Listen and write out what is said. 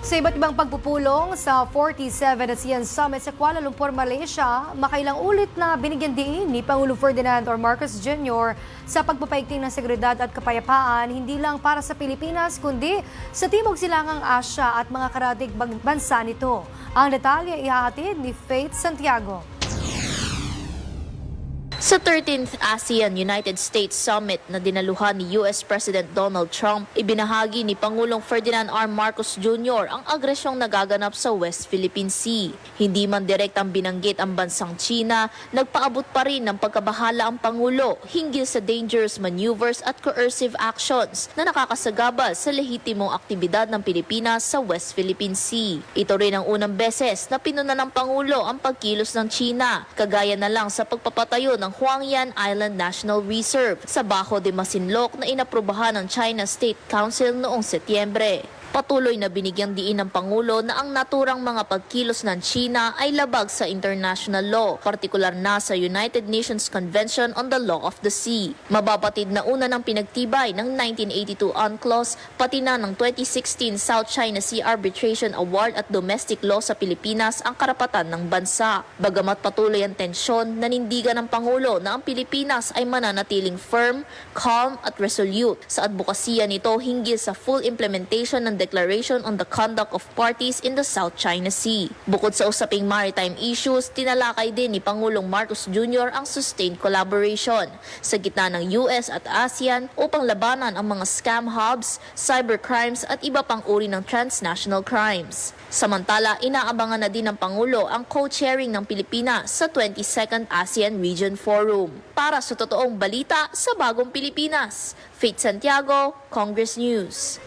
Sa iba't ibang pagpupulong sa 47 ASEAN Summit sa Kuala Lumpur, Malaysia, makailang ulit na binigyan diin ni Pangulong Ferdinand or Marcos Jr. sa pagpapaigting ng seguridad at kapayapaan hindi lang para sa Pilipinas kundi sa Timog Silangang Asya at mga karatig bansa nito. Ang detalye ihahatid ni Faith Santiago. Sa 13th ASEAN United States Summit na dinaluhan ni US President Donald Trump, ibinahagi ni Pangulong Ferdinand R. Marcos Jr. ang agresyong nagaganap sa West Philippine Sea. Hindi man direktang binanggit ang bansang China, nagpaabot pa rin ng pagkabahala ang Pangulo hinggil sa dangerous maneuvers at coercive actions na nakakasagabal sa lehitimong aktibidad ng Pilipinas sa West Philippine Sea. Ito rin ang unang beses na pinuna ng Pangulo ang pagkilos ng China, kagaya na lang sa pagpapatayo ng Huangyan Island National Reserve sa Bajo de Masinloc na inaprubahan ng China State Council noong Setyembre. Patuloy na binigyang diin ng Pangulo na ang naturang mga pagkilos ng China ay labag sa international law, partikular na sa United Nations Convention on the Law of the Sea. Mababatid na una ng pinagtibay ng 1982 UNCLOS pati na ng 2016 South China Sea Arbitration Award at Domestic Law sa Pilipinas ang karapatan ng bansa. Bagamat patuloy ang tensyon, nanindigan ng Pangulo na ang Pilipinas ay mananatiling firm, calm at resolute sa advokasya nito hinggil sa full implementation ng Declaration on the Conduct of Parties in the South China Sea. Bukod sa usaping maritime issues, tinalakay din ni Pangulong Marcos Jr. ang sustained collaboration sa gitna ng US at ASEAN upang labanan ang mga scam hubs, cybercrimes at iba pang uri ng transnational crimes. Samantala, inaabangan na din ng Pangulo ang co-chairing ng Pilipinas sa 22nd ASEAN Region Forum. Para sa totoong balita sa bagong Pilipinas, Faith Santiago, Congress News.